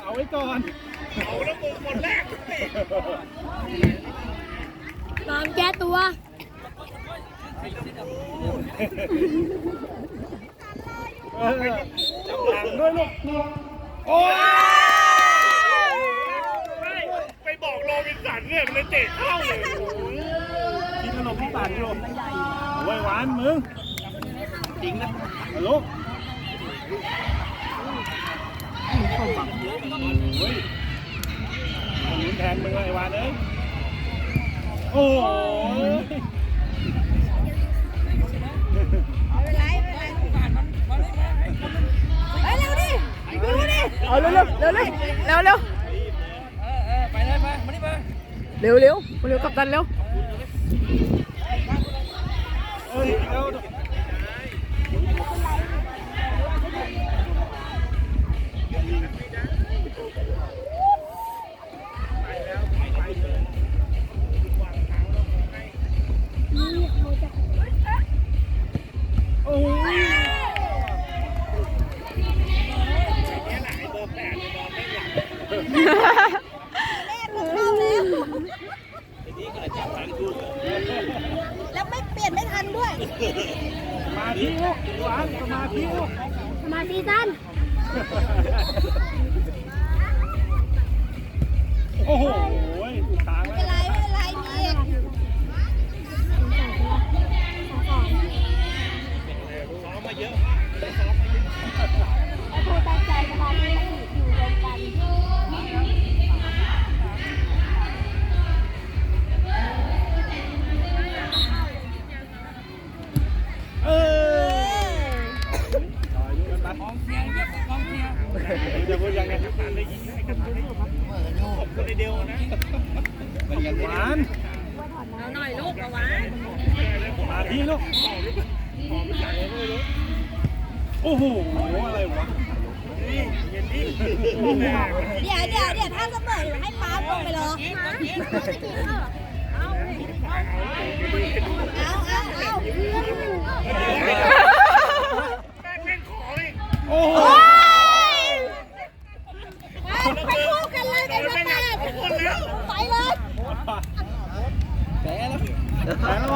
เอาไว้ก่อน เอาแล้วมึงคนแรกเลยตามแก้ตัวเออจับหลังด้วยลูก โอ้ยไม่ไปบอกโรบินสันเนี่ยมันเลยเตะเข้าเลยโอ้ยกินขนมที่ตัดอยู่เอาไว้หวานมึง จริงนะเอาลูก เฮ้ยเอาลุ้นแทนมึงเลยไอ้วานเอ้ยโอ้ยเฮ้ยเร็วดิดูดิเอาเร็วเร็วเร็วเร็วเร็วเร็วไปเลยไปมาดิมาเร็วเร็วเร็วกับตันเร็ว เปลี่ยนไม่ทันด้วยสมาธิลูกหวานสมาธิลูกสมาธิสั้น โอ้โห จะพูดยังไงตันได้ยิงให้กันตันได้ยิงขอบคนเดียวนะหวานเอาหน่อยลูกเอาไว้สมาธิลูกโอ้โห อะไรวะนี่เย็นดิแม่เดี๋ยวเดี๋ยวเดี๋ยวถ้าเสมอเดี๋ยวให้ป๊าลงไปเลยเอาเอาเอา I don't know.